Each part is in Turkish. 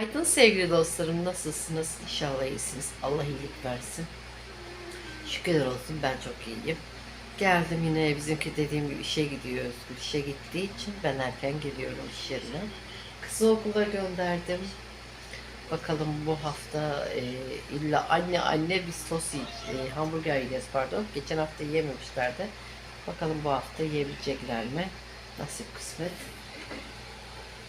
Günaydın sevgili dostlarım. Nasılsınız? İnşallah iyisiniz. Allah iyilik versin. Şükürler olsun ben çok iyiyim. Geldim yine bizimki dediğim gibi işe gidiyor Özgür. İşe gittiği için ben erken geliyorum iş yerine. Kızı okula gönderdim. Bakalım bu hafta e, illa anne anne biz sos e, hamburger yiyeceğiz pardon. Geçen hafta yiyememişlerdi. Bakalım bu hafta yiyebilecekler mi? Nasip kısmet.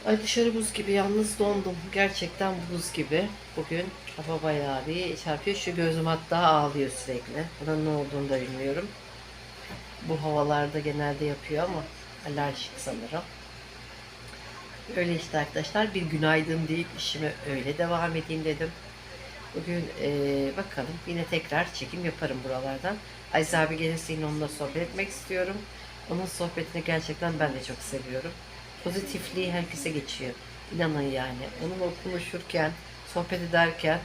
Ay dışarı buz gibi yalnız dondum. Gerçekten buz gibi. Bugün hava bayağı bir çarpıyor. Şu gözüm hatta ağlıyor sürekli. Buna ne olduğunu da bilmiyorum. Bu havalarda genelde yapıyor ama alerjik sanırım. Öyle işte arkadaşlar bir günaydın deyip işime öyle devam edeyim dedim. Bugün eee, bakalım yine tekrar çekim yaparım buralardan. Aziz abi gelirse yine onunla sohbet etmek istiyorum. Onun sohbetini gerçekten ben de çok seviyorum. Pozitifliği herkese geçiyor. İnanın yani. Onunla konuşurken, sohbet ederken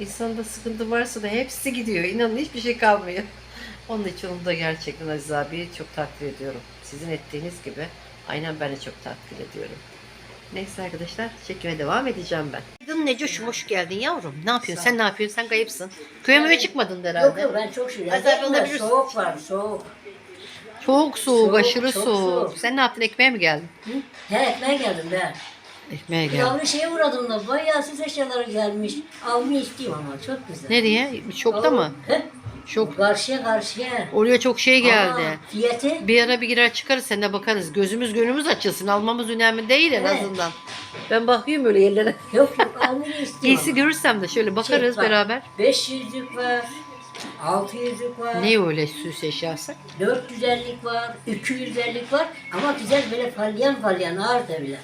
insanda sıkıntı varsa da hepsi gidiyor. İnanın hiçbir şey kalmıyor. Onun için onu da gerçekten Aziz abi çok takdir ediyorum. Sizin ettiğiniz gibi aynen ben de çok takdir ediyorum. Neyse arkadaşlar çekime devam edeceğim ben. Günaydın Necoş'um hoş geldin yavrum. Ne yapıyorsun? Sen ne yapıyorsun? Sen kayıpsın. Köye müye çıkmadın herhalde. Yok yok ben çok şükür. Olabilirsin. Soğuk var soğuk. Çok soğuk, Soğuk, aşırı çok soğuk. soğuk. Sen ne yaptın? Ekmeğe mi geldin? Hı? He ekmeğe geldim ben. Ekmeğe geldim. Yavru şeye uğradım da bayağı süs eşyaları gelmiş. Almayı istiyorum ama çok güzel. Nereye? Şokta mı? He? Şok. Karşıya karşıya. Oraya çok şey geldi. Aa, fiyatı Bir ara bir girer çıkarız seninle bakarız. Gözümüz gönlümüz açılsın. Almamız önemli değil en Evet. azından. Ben bakıyorum öyle yerlere. yok yok almayı istiyorum. Giysi görürsem de şöyle bakarız Şey var, beraber. 500'lük var. 600'lük var. Ne öyle süs eşyası? 450'lik var. 250'lik var. Ama güzel böyle falyan falyan ağır da bile.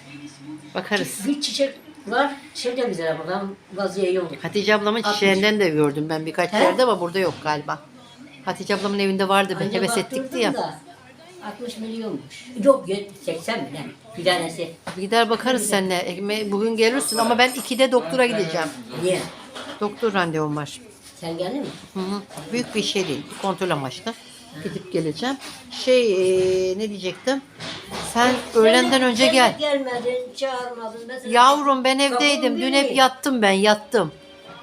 Bakarız. Bir çiçek var. De güzel bakalım. Vaziye iyi olur. Hatice ablamın çiçeğinden de gördüm ben birkaç He? yerde ama burada yok galiba. Hatice ablamın evinde vardı ben Anne heves ettik baktırdım ya. da 60 milyonmuş. Yok 80 mi ne? Bir tanesi. Gider bakarız seninle. Ekme- Bugün gelirsin ama ben ikide doktora gideceğim. Niye? Doktor randevum var. Sen geldin mi? Hı hı. Büyük bir şey değil. Kontrol amaçlı. Gidip geleceğim. Şey eee, ne diyecektim? Sen öğlenden önce sen de gel. gelmedin, çağırmadın. Ben Yavrum ben evdeydim. Dün hep yattım ben yattım.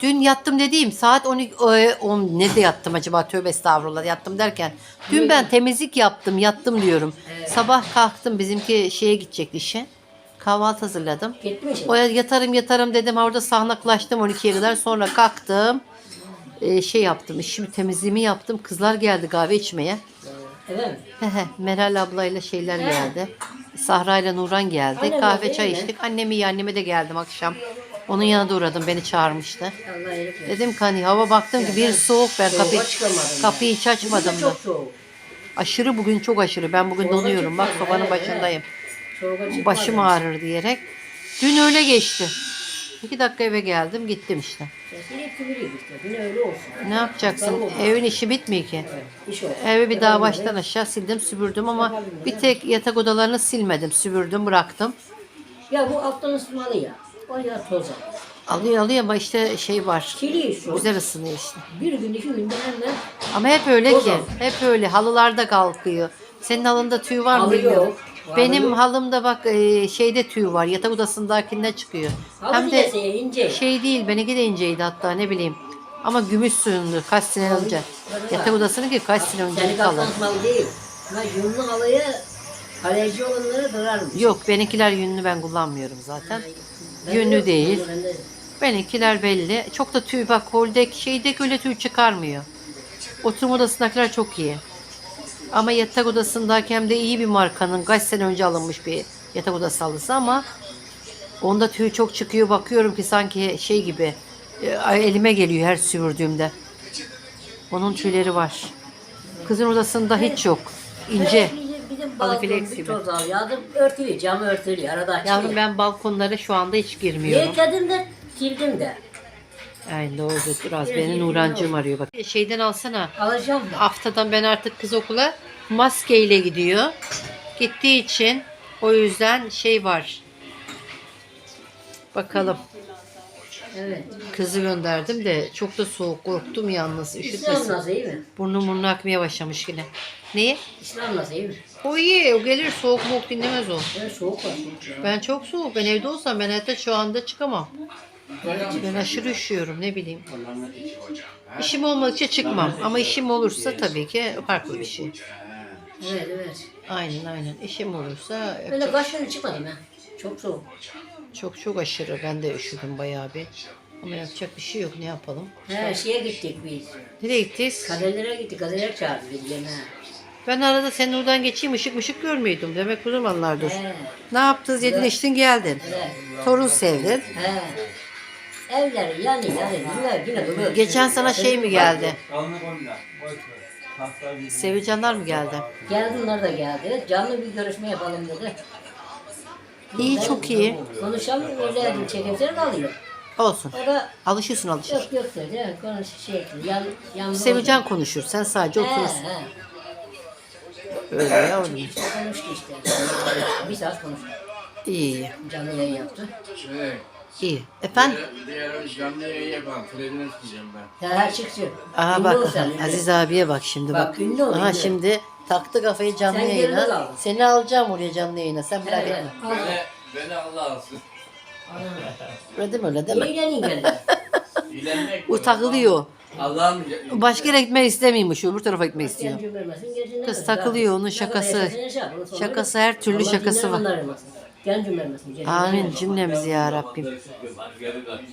Dün yattım dediğim saat 12 e, 10 ne de yattım acaba tövbe estağfurullah yattım derken. Dün ben temizlik yaptım yattım diyorum. Sabah kalktım bizimki şeye gidecekti işe. Kahvaltı hazırladım. Gitmiş. O yatarım yatarım dedim orada sahnaklaştım 12'ye kadar sonra kalktım. E, şey yaptım işimi temizliğimi yaptım. Kızlar geldi kahve içmeye. Evet? Hehe, Meral ablayla şeyler geldi. Sahra ile Nuran geldi. Annem Kahve var, çay değil mi? içtik. Annem iyi anneme de geldim akşam. Onun yanına da uğradım. Beni çağırmıştı. Allah iyilik versin. Dedim ki hani hava baktım ki bir soğuk ben Soğuğa kapıyı, çıkamadım ben. kapıyı hiç açmadım da. çok soğuk. Aşırı bugün çok aşırı. Ben bugün Soğuğa donuyorum. Bak çıkmadım, sobanın evet, başındayım. Soğuğa çıkmadım. Başım ağrır diyerek. Dün öyle geçti. İki dakika eve geldim gittim işte. Sesini hep kıvırıyor işte. Yine öyle olsun. Ne yapacaksın? Olmaz. Evin işi bitmiyor ki. Evet, iş olsun. Evi bir daha baştan aşağı sildim süpürdüm ama bir tek yatak odalarını silmedim. Süpürdüm bıraktım. Ya bu alttan ısıtmalı ya. Bayağı toz alır. Alıyor alıyor ama işte şey var. Kili su. Güzel ısınıyor işte. Bir gün iki günde hemen Ama hep öyle Toz ki. Hep öyle. Halılarda kalkıyor. Senin halında tüy var mı Halı bilmiyorum. Benim halımda bak e, şeyde tüy var. Yatak odasındakinde çıkıyor. Halı Hem de ince. şey değil. Benimki de inceydi hatta ne bileyim. Ama gümüş suyundu. Kaç sene önce. Halı Yatak var. odasının ki kaç sene önce Senin kalın. katlanmalı değil. Ama yunlu halıya alerji olanları kırarmış. Yok benimkiler yünlü ben kullanmıyorum zaten. Ben de Yünlü yok, değil. ben de- Benimkiler belli. Çok da tüy bak holdeki şeydeki öyle tüy çıkarmıyor. Oturma odasındakiler çok iyi. Ama yatak odasındaki hem de iyi bir markanın kaç sene önce alınmış bir yatak odası halısı ama onda tüy çok çıkıyor. Bakıyorum ki sanki şey gibi e, elime geliyor her sürdüğümde. Onun tüyleri var. Kızın odasında hiç yok. İnce. Evet, bizim, bizim Halı balkon flex bir gibi. toz al. Yardım örtülü, cam örtülü. Arada açılıyor. Yavrum ben balkonlara şu anda hiç girmiyorum. Yıkadım da sildim de. Ay doğru biraz Biraz beni iyi Nurancığım olsun. arıyor bak. Şeyden alsana. Alacağım da. haftadan ben artık kız okula maskeyle gidiyor. Gittiği için o yüzden şey var. Bakalım. Evet. Kızı gönderdim de çok da soğuk korktum yalnız İslam üşütmesin. nasıl iyi mi? Burnum burnu akmaya başlamış yine. Niye? İslam nasıl iyi mi? O iyi. O gelir soğuk moğuk dinlemez o. Evet soğuk var soğuk. Ben çok soğuk. Ben evde olsam ben hayatta şu anda çıkamam. Ben aşırı üşüyorum ne bileyim. İşim olmadıkça çıkmam. Ama işim olursa tabii ki farklı bir şey. Evet evet. Aynen aynen. İşim olursa Öyle kaç gün çıkmadım ha. Çok soğuk. çok çok aşırı. Ben de üşüdüm bayağı bir. Ama yapacak bir şey yok. Ne yapalım? He şeye gittik biz. Nereye gittiniz? Kadelere gittik. Kadeler çağırdı bizi yemeğe. Ben arada senin oradan geçeyim ışık mışık görmüyordum. Demek bu zamanlardır. He. Ne yaptınız? Yedin içtin geldin. Torun sevdin. He. Evler yani yani yine yine dolu. Geçen sana şey mi geldi? Sevicanlar mı geldi? Geldi onlar da geldi. Canlı bir görüşme yapalım dedi. İyi çok iyi. Konuşalım öyle çekimsel de alıyor. Olsun. O da Alışırsın alışır. yok yok dedi. Konuş şey yan yan Sevican konuşur. Sen sadece He oturursun. he. Öyle yavrum. İşte konuştu işte. Bir saat konuştu. İyi iyi. Canlı yayın yaptı. İyi. Efendim? Diğer canlı yayın yapalım. Fredine çıkacağım ben. Ya her çıksın. Aha Ünlü bak sen. Aziz abiye bak şimdi bak. Bak, ünlü ol, Aha ünlü. şimdi taktı kafayı canlı Sen geride yayına. Seni alacağım oraya canlı yayına. Sen merak Evet. etme. Beni, beni Allah alsın. Öyle deme öyle deme. Eğlenin geldi. İlenmek takılıyor. Allah'ım Başka yere gitmek istemiyormuş. Öbür tarafa gitmek istiyor. Kız takılıyor, onun şakası. Şakası, her türlü şakası var. Amin cümlemizi ya Rabbim.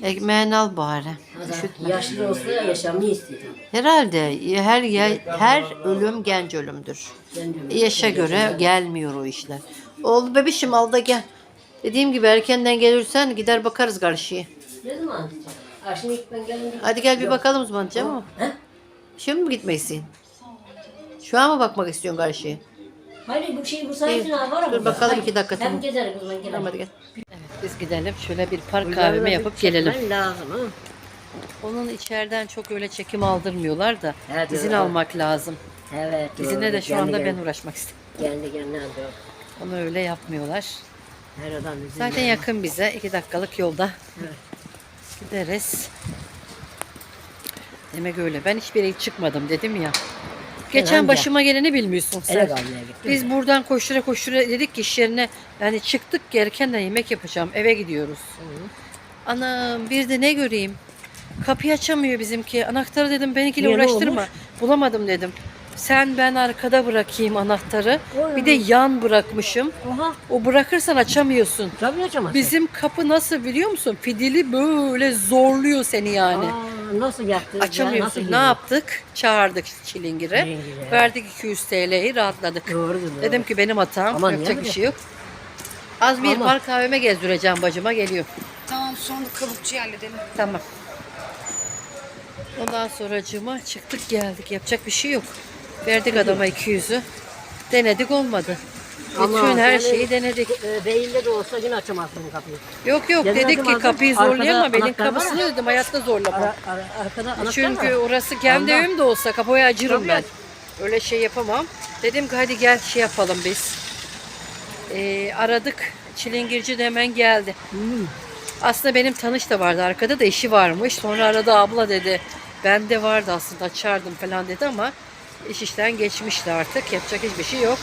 Ekmeğini al bari. Adam Yaşlı olsa yaşamayı istiyor. Herhalde her ya- her ölüm genç ölümdür. Yaşa göre gelmiyor o işler. Oğlum bebişim al da gel. Dediğim gibi erkenden gelirsen gider bakarız karşıya. Ne zaman gideceğim? Ha şimdi ilk ben geldim. Hadi gel bir bakalım o zaman canım. He? Şimdi mi gitmeksin? Şu an mı bakmak istiyorsun karşıya? Hayır bu şey bu sayesinde var ama. Dur bakalım iki dakika, Hem tamam. gezeriz o zaman gelelim. Tamam hadi gel. Evet biz gidelim. Şöyle bir park kahveme yapıp gelelim. Lazım ha. Onun içeriden çok öyle çekim aldırmıyorlar da Evet, izin evet. almak lazım. Evet. İzine de doğru. şu Geldi, anda ben uğraşmak istedim. Geldi geldi nerede o? Onu öyle yapmıyorlar. Her adam izin Zaten veriyor. yakın bize. iki dakikalık yolda. Gideriz. Demek öyle. Ben hiçbir yere çıkmadım dedim ya. Geçen başıma geleni bilmiyorsun sen. Ele kalmaya gittim. Biz buradan koştura koştura dedik ki iş yerine yani çıktık erkenden yemek yapacağım. Eve gidiyoruz. Anam bir de ne göreyim. Kapıyı açamıyor bizimki. Anahtarı dedim benimkiyle Niye, ne uğraştırma. olmuş? Bulamadım dedim. Sen ben arkada bırakayım anahtarı. Oy. Bir de yan bırakmışım. Oha. O bırakırsan açamıyorsun. Tabii açamazsın. Bizim kapı nasıl biliyor musun? Fidili böyle zorluyor seni yani. Aa, nasıl yaptın? Açamıyorsun. Ya, ne yaptık? Çağırdık çilingiri. Çilingiri. Verdik 200 TL'yi rahatladık. Doğru doğru. Dedim ki benim hatam. Aman yapacak ya bir şey yok. Az bir Ama- park kahveme gezdireceğim bacıma geliyor. Tamam sonra kabukçuyu halledelim. Tamam. Ondan sonracığıma çıktık geldik. Yapacak bir şey yok. Verdik adama 200'ü. Denedik olmadı. Ama Bütün her yani- şeyi denedik. E, beyinde de olsa yine açamazsın kapıyı. Yok yok Denedim dedik ki kapıyı zorlayamam. Benim var kapısını ya. dedim hayatta zorlamam. Ara, ara, arkada Çünkü var. orası kendi evim de olsa kapıya acırım Tabii. ben. Öyle şey yapamam. Dedim ki hadi gel şey yapalım biz. Ee, aradık. Çilingirci de hemen geldi. Hmm. Aslında benim tanış da vardı arkada da işi varmış. Sonra aradı abla dedi. Bende vardı aslında açardım falan dedi ama iş işten geçmişti artık. Yapacak hiçbir şey yok.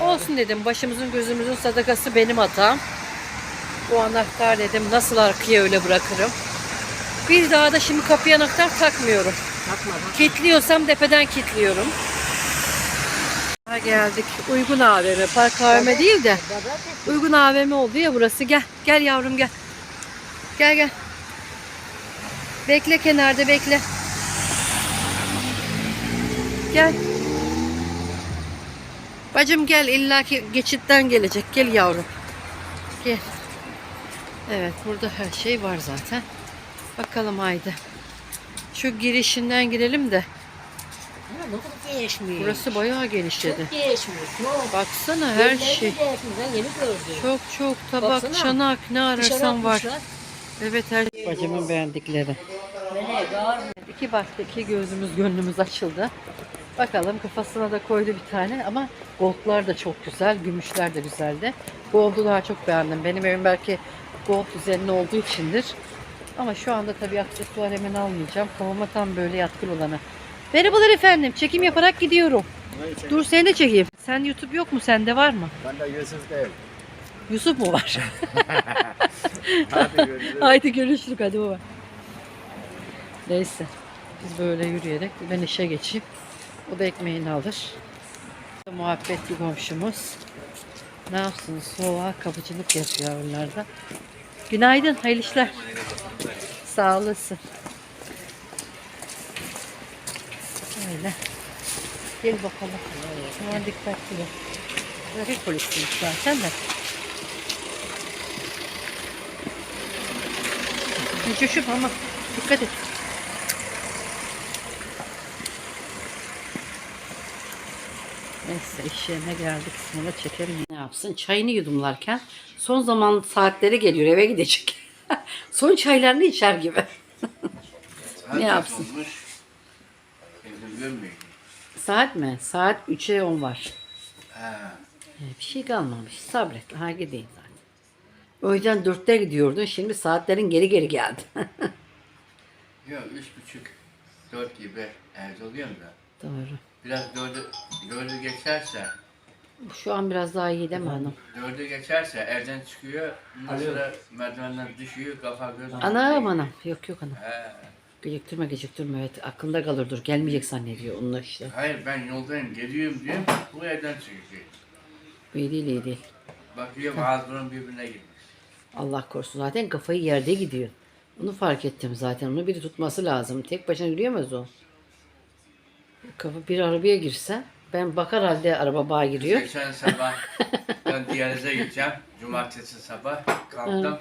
Olsun dedim. Başımızın gözümüzün sadakası benim hatam. Bu anahtar dedim nasıl arkaya öyle bırakırım. Bir daha da şimdi kapıya anahtar takmıyorum. Takma bak. Kitliyorsam tepeden kitliyorum. Ha geldik. Uygun AVM. Park AVM değil de. Uygun AVM oldu ya burası. Gel. Gel yavrum gel. Gel gel. Bekle kenarda bekle. Gel. Bacım gel illaki geçitten gelecek. Gel yavrum. Gel. Evet burada her şey var zaten. Bakalım haydi. Şu girişinden girelim de. Ya, Ne kadar değişmiş. Burası bayağı genişledi. çok değişmiş. Çok. Baksana her Yerleri şey. Ben yeni gördüm. Çok çok tabak, Baksana. çanak ne ararsan var. Evet her Bacımın beğendikleri. İki baktı iki gözümüz gönlümüz açıldı. Bakalım kafasına da koydu bir tane ama goldlar da çok güzel, gümüşler de güzeldi. Gold'u daha çok beğendim. Benim evim belki gold üzerine olduğu içindir. Ama şu anda tabii aksesuar hemen almayacağım. Kafama tam böyle yatkın olanı. Merhabalar efendim. Çekim yaparak gidiyorum. Dur seni de çekeyim. Sen YouTube yok mu? Sende var mı? Ben de Yusuf değil. Yusuf mu var? Hadi görüşürüz. Haydi görüşürüz hadi baba. Neyse. Biz böyle yürüyerek ben işe geçeyim. O da ekmeğini alır. Muhabbetli komşumuz. Ne yapsın? Soğuğa kapıcılık yapıyor onlarda. Günaydın, hayırlı işler. Sağ olasın. Öyle. Gel bakalım. Aman dikkatli ol. Trafik polisiyim zaten de. Düşüşüm ama dikkat et. Neyse iş yerine geldik. Sonra çekerim. Ne yapsın? Çayını yudumlarken son zaman saatleri geliyor eve gidecek. son çaylarını içer gibi. Ne yapsın? Saat mi? Saat 3'e 10 var. Ha. Ee, Bir şey kalmamış. Sabret. Ha gideyim zaten. Yüzden dörtte gidiyordun. Şimdi saatlerin geri geri geldi. Yok üç buçuk, dört gibi evde oluyorum da. Doğru. Biraz dördü, dördü geçerse, Şu an biraz daha iyi değil mi hanım? dördü geçerse evden çıkıyor. Ondan sonra merdivenden düşüyor, kafa göz. Anam anam. Yok yok anam. He. Geciktirme geciktirme evet aklında kalır dur gelmeyecek zannediyor onunla işte. Hayır ben yoldayım, geliyorum diyor. Bu evden çıkıyor. İyi değil iyi değil. Bakıyorum ağzının birbirine girmiş. Allah korusun zaten kafayı yerde gidiyor. Onu fark ettim zaten onu biri tutması lazım. Tek başına yürüyemez o. Kafa bir arabaya girse ben bakar halde araba bağa giriyor. Geçen sabah ben diyalize gideceğim. Cumartesi sabah kalktım.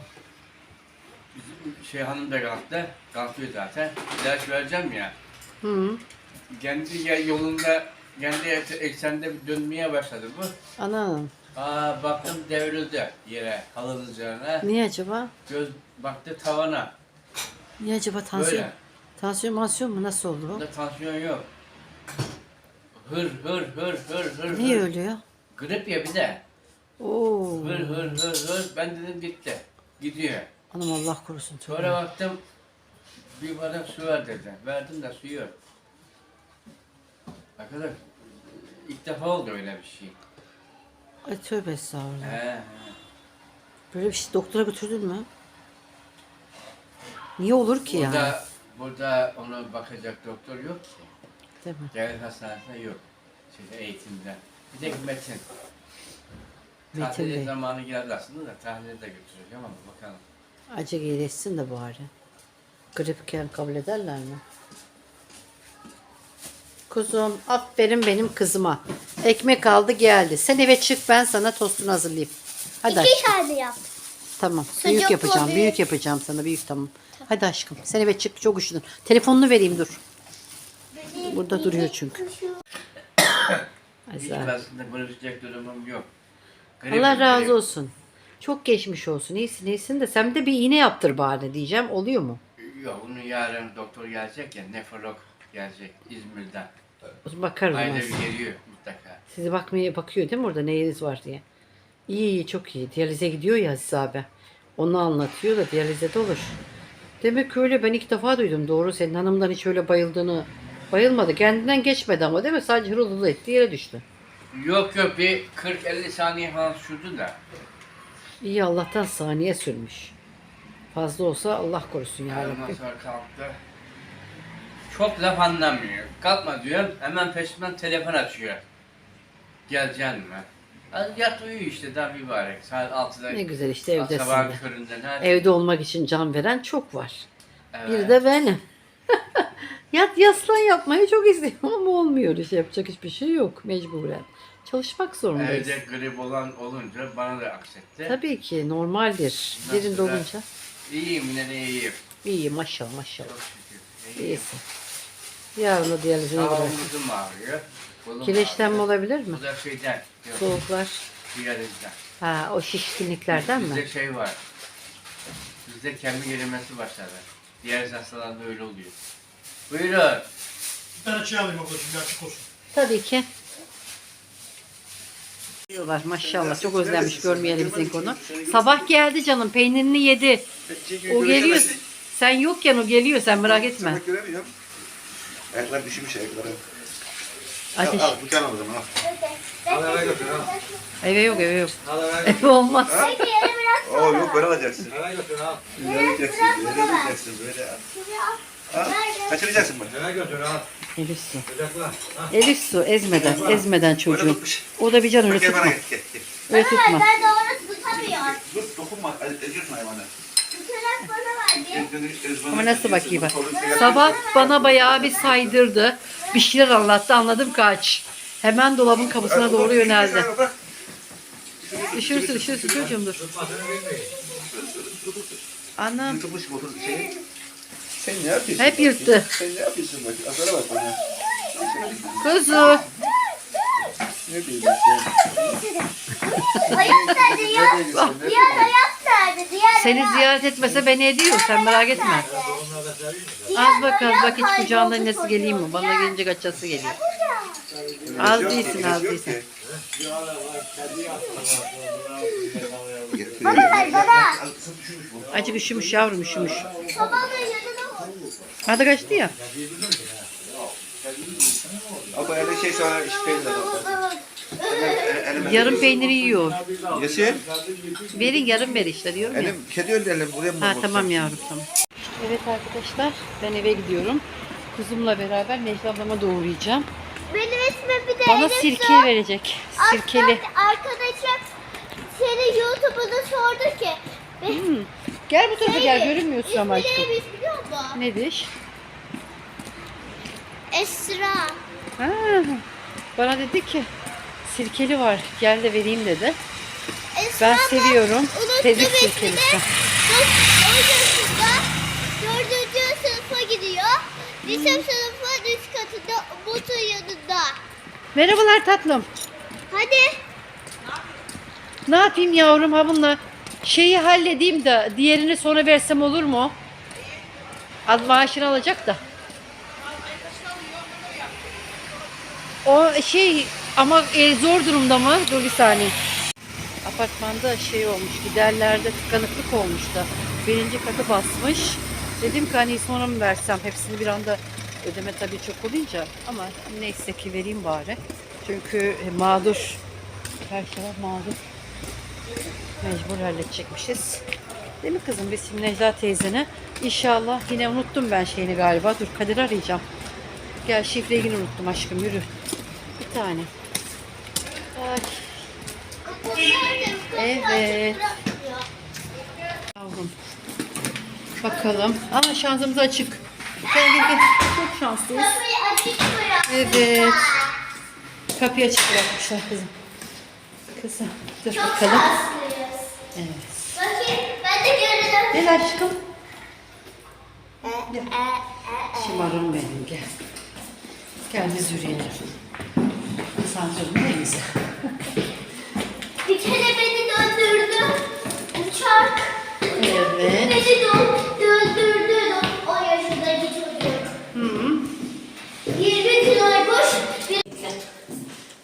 Şey hanım da kalktı. Kalkıyor zaten. İlaç vereceğim ya. Hı. Kendi yolunda, kendi ek- eksende dönmeye başladı bu. Anam Aa baktım devrildi yere, halının üzerine. niye acaba? Göz baktı tavana. Niye acaba tansiyon? Böyle. Tansiyon mansiyon mu nasıl oldu bu? Bunda tansiyon yok. Hır hır hır hır hır. Niye hır. ölüyor? Grip ya bir de. Oo. Hır hır hır hır. Ben dedim gitti. Gidiyor. Anam Allah korusun. tövbe. Sonra baktım bir bardak su ver dedi. Verdim de suyu. Arkadaş ilk defa oldu öyle bir şey. Ay tövbe estağfurullah. He, he. Böyle bir şey doktora götürdün mü? Niye olur ki Burada, yani? burada ona bakacak doktor yok ki. Değil mi? Devlet hastanesinde yok. Şeyde eğitimde. Bir tek Metin. Metin Tahlil Bey. zamanı geldi aslında da tahlile de götüreceğim ama bakalım. Acı iyileşsin de bari. Gripken kabul ederler mi? Kuzum aferin benim kızıma. Ekmek aldı geldi. Sen eve çık ben sana tostunu hazırlayayım. Hadi aşkım. İki tane yap. Tamam. Sucuklu Büyük yapacağım. bir- Büyük yapacağım sana. Büyük tamam. Hadi aşkım. Sen eve çık. Çok üşüdün. Telefonunu vereyim dur. Burada duruyor çünkü. Hiç Azar. aslında konuşacak durumum yok. Allah Gripim, razı grip. olsun. Çok geçmiş olsun. İyisin iyisin de sen de bir iğne yaptır bari diyeceğim. Oluyor mu? Yok bunu yarın doktor gelecek ya nefrolog gelecek İzmir'den. O zaman Bakarım Ayda ben bir geliyor mutlaka. Sizi bakmaya bakıyor değil mi orada neyiniz var diye. İyi iyi çok iyi. Diyalize gidiyor ya Aziz abi. Onu anlatıyor da diyalize de olur. Demek ki öyle ben ilk defa duydum doğru senin hanımdan hiç öyle bayıldığını. Bayılmadı kendinden geçmedi ama değil mi? Sadece hırıldı etti yere düştü. Yok yok bir 40-50 saniye falan sürdü de. İyi Allah'tan saniye sürmüş. Fazla olsa Allah korusun ya Ondan Rabbi. sonra kalktı. Çok laf anlamıyor. Kalkma diyorum hemen peşinden telefon açıyor. Geleceksin mi? Az yat uyu işte daha mübarek. Saat 6'da. Ne güzel işte evdesin Sabahın de. köründe nerede? Evde olmak için can veren çok var. Evet. Bir de benim. Yat yaslan yapmayı çok istiyorum ama olmuyor işte yapacak hiçbir şey yok mecburen. Çalışmak zorundayız. Evde grip olan olunca bana da aksetti. Tabii ki normaldir. Nasıl Birinde da- olunca. İyiyim yine de iyiyim. İyi maşallah maşallah. Çok şükür. İyiyim. İyisin. Yarın da diyalizine Sağ gider. omuzum ağrıyor. kolum Kireçlenme ağrıyor. olabilir mi? Bu da şeyden. Yok, Soğuklar. diyalizden. Ha o şişkinliklerden Bizde mi? şey var. Bizde kemik erimesi başladı. Diğer hastalarda öyle oluyor. Buyurun. Bir tane çay alayım ablacığım bir açık olsun. Tabii ki. Diyorlar maşallah çok özlenmiş görmeyeli bizim konu. Sabah geldi canım peynirini yedi. O geliyor. Sen yokken o geliyor sen merak etme. Ayaklar düşmüş ayaklara. Ateş. Al, al bıçağını al o zaman al. Al eve götür al. Eve yok eve yok. Al eve Eve olmaz. Oo yok böyle alacaksın. Eve götür al. Böyle alacaksın. Böyle alacaksın. Böyle al. Al. Kaçıracaksın bak. Eve götür al. Elif su. Elif su ezmeden. Ezmeden Böyle çocuğum. tutmuş. O da bir can öyle Gel bana tutma. gel. Gel. gel. Öyle tutma. Ben doğru tutamıyorum. Dur dokunma. Eziyorsun hayvanı. Bu taraf bana. Ama nasıl bakayım bak. Sabah bana bayağı bir saydırdı. Bir şeyler anlattı anladım kaç. Hemen dolabın kapısına doğru yöneldi. Bırak. Üşürsün üşürsün çocuğum dur. Anam motor. Sen ne yapıyorsun? hep yırttı. Sen ne yapıyorsun bak? Azara bak bana. Kuzu. Ne diyeyim işte. Hayat nerede ya? Diğer hayat nerede? Diğer Seni ziyaret etmese beni ediyor sen merak etme. Az bak az bak hiç kucağında nasıl geleyim mi? Bana gelince kaçası geliyor. Az değilsin az değilsin. Bana ver bana. Acık üşümüş yavrum üşümüş. Babanın yanına koy. Hadi kaçtı ya. Ama öyle şey sonra peynirle al. Yarım peyniri yiyor. Yesin. Verin yarım ver işte diyorum ya. Elim kedi öldü elim buraya mı? Ha tamam yavrum tamam. Evet arkadaşlar ben eve gidiyorum. Kuzumla beraber Necla ablama doğrayacağım. Benim ismim bir de Bana Elif sirke Su. verecek. Sirkeli. Arkadaşım seni YouTube'da sordu ki. Hmm. Gel bu tarafa gel görünmüyorsun ama İsmi aşkım. neymiş biliyor musun? Nedir? Esra. Ha, bana dedi ki sirkeli var gel de vereyim dedi. Esra Ben seviyorum. ismini. sirkelisi. Dördüncü sınıfa gidiyor. Lise sınıfın üst katında Umut'un yanında. Merhabalar tatlım. Hadi. Ne yapayım yavrum ha bununla? Şeyi halledeyim de diğerini sonra versem olur mu? Az maaşını alacak da. O şey ama e, zor durumda mı? Dur bir saniye. Apartmanda şey olmuş, giderlerde tıkanıklık olmuş da. Birinci katı basmış. Dedim ki hani sonra mı versem? Hepsini bir anda ödeme tabii çok olunca. Ama neyse ki vereyim bari. Çünkü e, mağdur. Her şey mağdur. Mecbur halledecekmişiz. Değil mi kızım? Biz Necla teyzene inşallah yine unuttum ben şeyini galiba. Dur Kadir arayacağım. Gel şifreyi yine unuttum aşkım yürü. Bir tane. Ay, Evet. yavrum. Bakalım. Aa şansımız açık. Gel gel gel. Çok şanslıyız. Evet. Kapıyı açık bırakmışlar kızım. Kızım dur Çok bakalım. şanslıyız. Evet. Bakayım ben de göreceğim. Gel aşkım. Gel. Şımarım benim gel. Gel biz yürüyelim. Sandırma elimize. Bir kere beni döndürdü. Uçak. Evet. Beni dö- döndürdü. 10 yaşındaki çocuk. Hı. 20 kiloymuş. Bir...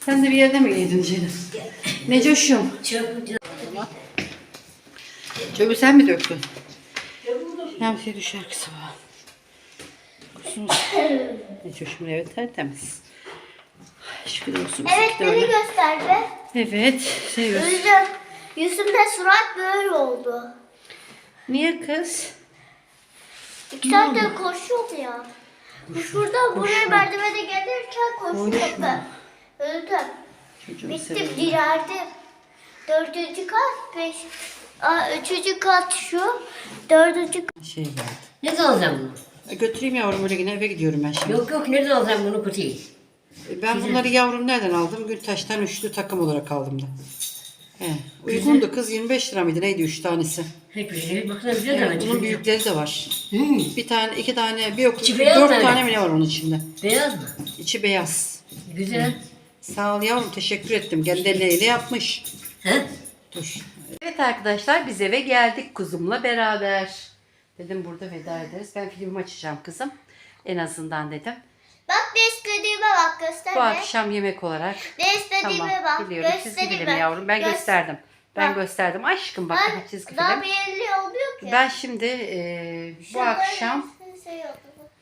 Sen de bir yerde mi giydin Ceylin? Ne coşum? Çok Çöpü sen mi döktün? Bir şey düşer kızım. Kusumuz. Ne coşum evet tertemiz. Şükür olsun. Evet bizimki de beni öyle. göster be. Evet. Seviyoruz. Üzüldüm. Yüzümde surat böyle oldu. Niye kız? İki saattir koşuyordu ya. Şuradan buraya merdivene gelirken koşuyordu. Öldüm. Çocuğu Bittim, seviyorum. direrdim. Dördüncü kat, beş... Aa, üçüncü kat şu. Dördüncü kat. Şey geldi. Nerede alacağım bunu? E, Götüreyim yavrum öyle yine eve gidiyorum ben şimdi. Yok yok nerede alacağım bunu kutuyu? E, Ben bunları yavrum nereden aldım? Gültaş'tan üçlü takım olarak aldım da. He, uygundu kız 25 lira mıydı neydi üç tanesi? Hep bir şey. Baksana Evet, evet, bunun büyükleri de var. Hmm. Bir tane, iki tane, bir yok, İçi beyaz dört mı? tane mi ne var onun içinde? Beyaz mı? İçi beyaz. Güzel. Sağ ol yavrum, teşekkür ettim. Kendi elleriyle yapmış. He? Dur. Evet arkadaşlar, biz eve geldik kuzumla beraber. Dedim burada veda ederiz. Ben filmimi açacağım kızım. En azından dedim. Bak ne istediğime bak göster Bu akşam yemek olarak. Ne istediğime Tamam, bak. biliyorum. Çizgi Göstereyim film yavrum. Ben Göz- gösterdim. Ben Bak. gösterdim. Aşkım bak Ben çizgi daha film. belli oluyor ki. Ben şimdi e, bu Şöyle akşam şey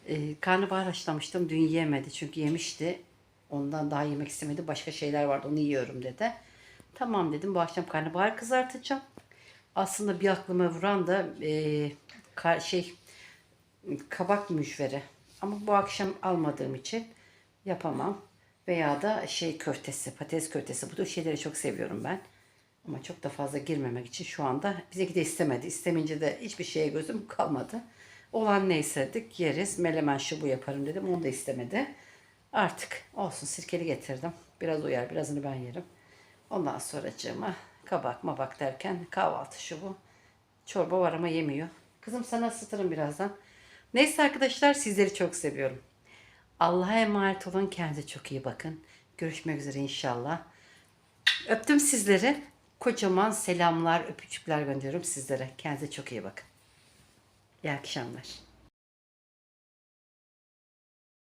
e, karnabahar haşlamıştım. Dün yemedi çünkü yemişti. Ondan daha yemek istemedi. Başka şeyler vardı onu yiyorum dedi. Tamam dedim bu akşam karnabahar kızartacağım. Aslında bir aklıma vuran da e, ka- şey kabak mücveri. Ama bu akşam almadığım için yapamam. Veya da şey köftesi, patates köftesi. Bu tür şeyleri çok seviyorum ben. Ama çok da fazla girmemek için şu anda bizimki de istemedi. İstemeyince de hiçbir şeye gözüm kalmadı. Olan neyse dedik yeriz. Melemen şu bu yaparım dedim. Onu da istemedi. Artık olsun sirkeli getirdim. Biraz uyar birazını ben yerim. Ondan sonra kabak mabak derken kahvaltı şu bu. Çorba var ama yemiyor. Kızım sana ısıtırım birazdan. Neyse arkadaşlar sizleri çok seviyorum. Allah'a emanet olun. Kendinize çok iyi bakın. Görüşmek üzere inşallah. Öptüm sizleri. Kocaman selamlar, öpücükler gönderiyorum sizlere. Kendinize çok iyi bakın. İyi akşamlar.